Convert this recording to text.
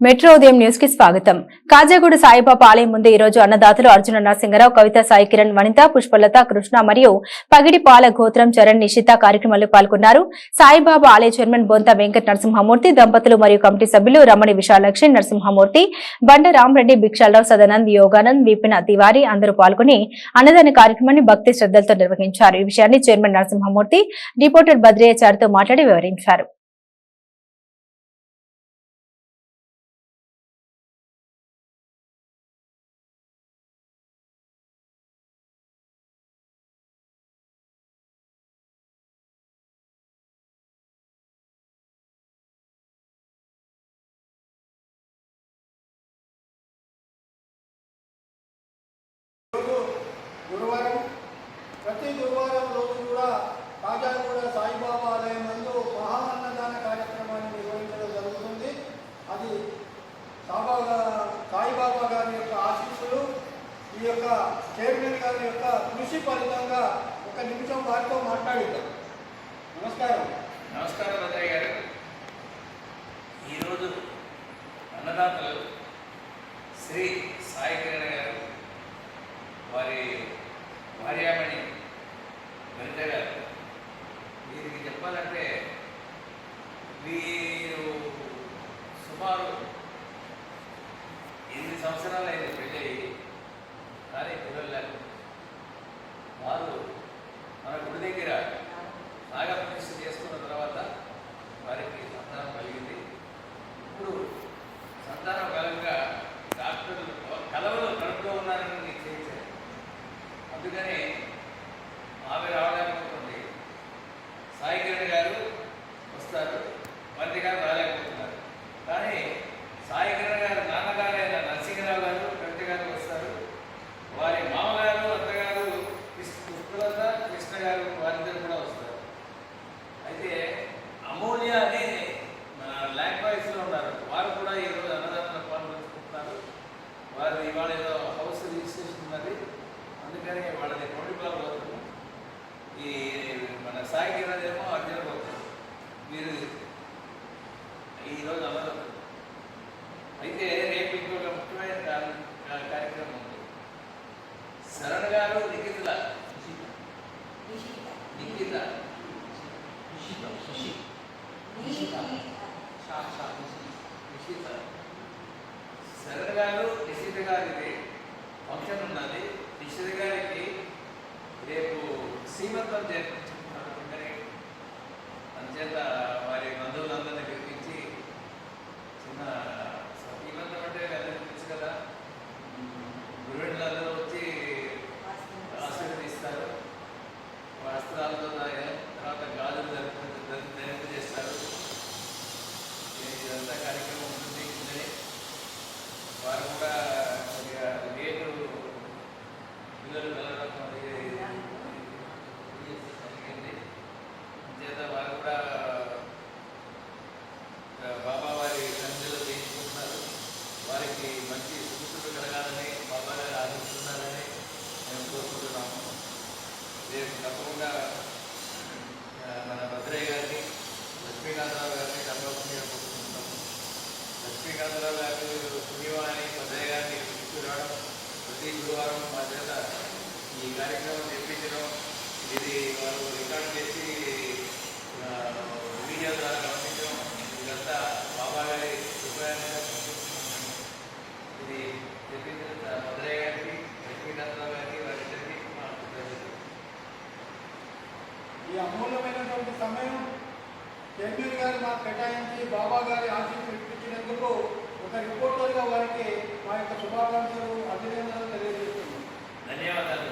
Metro ఉదయం న్యూస్కి స్వాగతం. కాజాగూడ సాయిబాబా ఆలయం ముందు ఈ రోజు అన్నదాతలు అర్జున నరసింహరావు కవిత సాయి కిరణ్ వనిత పుష్పలత కృష్ణ మరియు పగిడి పాల గోత్రం చరణ్ నిషిత కార్యక్రమంలో పాల్గొన్నారు. సాయిబాబా ఆలయ చైర్మన్ బొంత వెంకట నరసింహమూర్తి దంపతులు మరియు కమిటీ సభ్యులు రమణి విశాలక్ష్మి నరసింహమూర్తి బండ రామరెడ్డి భిక్షాలరావు సదానంద్ యోగానంద్ విపిన తివారి అందరూ పాల్గొని అన్నదాన కార్యక్రమాన్ని భక్తి శ్రద్ధలతో నిర్వహించారు. ఈ విషయాన్ని చైర్మన్ నరసింహమూర్తి రిపోర్టర్ బద్రియాచారితో మాట్లాడి వివరించారు. గురువారం ప్రతి గురువారం రోజు కూడా కాజాగూడ సాయిబాబా ఆలయం నందు మహా అన్నదాన కార్యక్రమాన్ని నిర్వహించడం జరుగుతుంది. అది సాబా సాయిబాబా గారి యొక్క ఆశీస్సులు ఈ యొక్క చైర్మన్ గారి యొక్క కృషి ఫలితంగా ఒక నిమిషం వారితో మాట్లాడిద్దాం. నమస్కారం. నమస్కారం భద్రయ్య గారు. ఈరోజు అన్నదాతలు శ్రీ సాయి కిరణ్ గారు వారి భార్యామణి వనిత గారు వీరికి చెప్పాలంటే వీరు సుమారు ఎనిమిది సంవత్సరాలు అయింది పెళ్ళి అయ్యి కానీ పిల్లలు లేరు. వారు మన గుడి దగ్గర నాగప్రతిష్ఠ చేసుకున్న తర్వాత వారికి సంతానం కలిగింది ఇప్పుడు సంతానం కలగగా డాక్టర్లు కలవలో కడుపులో ఉన్నారని నిశ్చయించారు అందుకని ఆమె రావడానికి సాయి కిరణ్ గారు వస్తారు వంటి గారు రాలేకపోతున్నారు కానీ సాయి కిరణ్ గారు నాన్నగారైన నరసింహరావు గారు కవిత గారు వస్తారు వారి మామగారు అత్తగారు కృష్ణ పుష్పలత కృష్ణ గారు వారిద్దరు కూడా వస్తారు అయితే అమూల్య అని మన ల్యాండ్ బాయ్స్లో ఉన్నారు వారు కూడా ఈరోజు అన్నదానంలో పాల్గొంటున్నారు వారు ఇవాళ ఏదో హౌస్ రిజిస్ట్రేషన్ ఉన్నది అందుకని వాళ్ళది కోడిపాలు అవుతుంది ఈ మన సాయి కిరణ్ ఏమో అర్జున పోతుంది మీరు ఈరోజు అన్నదానం అయితే రేపు ఇంకొక ముఖ్యమైన కార్యక్రమం ఉంది. శరణ్ గారు నిఖితుల నిఖిత నిషిత శరణ్ గారు నిషిత గారికి ఫంక్షన్ ఉన్నది. నిషిత గారికి రేపు సీమంతం జరుపు రేపు తప్పకుండా మన భద్రయ్య గారిని లక్ష్మీకాంతరావు గారిని తప్పకుండా కోరుకుంటున్నాము లక్ష్మీకాంతరావు గారు పుణ్యవాణి భద్రయ్య గారిని తీసుకురావడం ప్రతి గురువారం మా చేత ఈ కార్యక్రమం నిర్మించడం ఈ అమూల్యమైనటువంటి సమయం చైర్మన్ గారు మాకు కేటాయించి బాబా గారి ఆశీస్సులు ఇప్పించినందుకు ఒక రిపోర్టర్గా వారికి మా యొక్క శుభాకాంక్షలు అభినందనలు తెలియజేస్తున్నాం. ధన్యవాదాలు.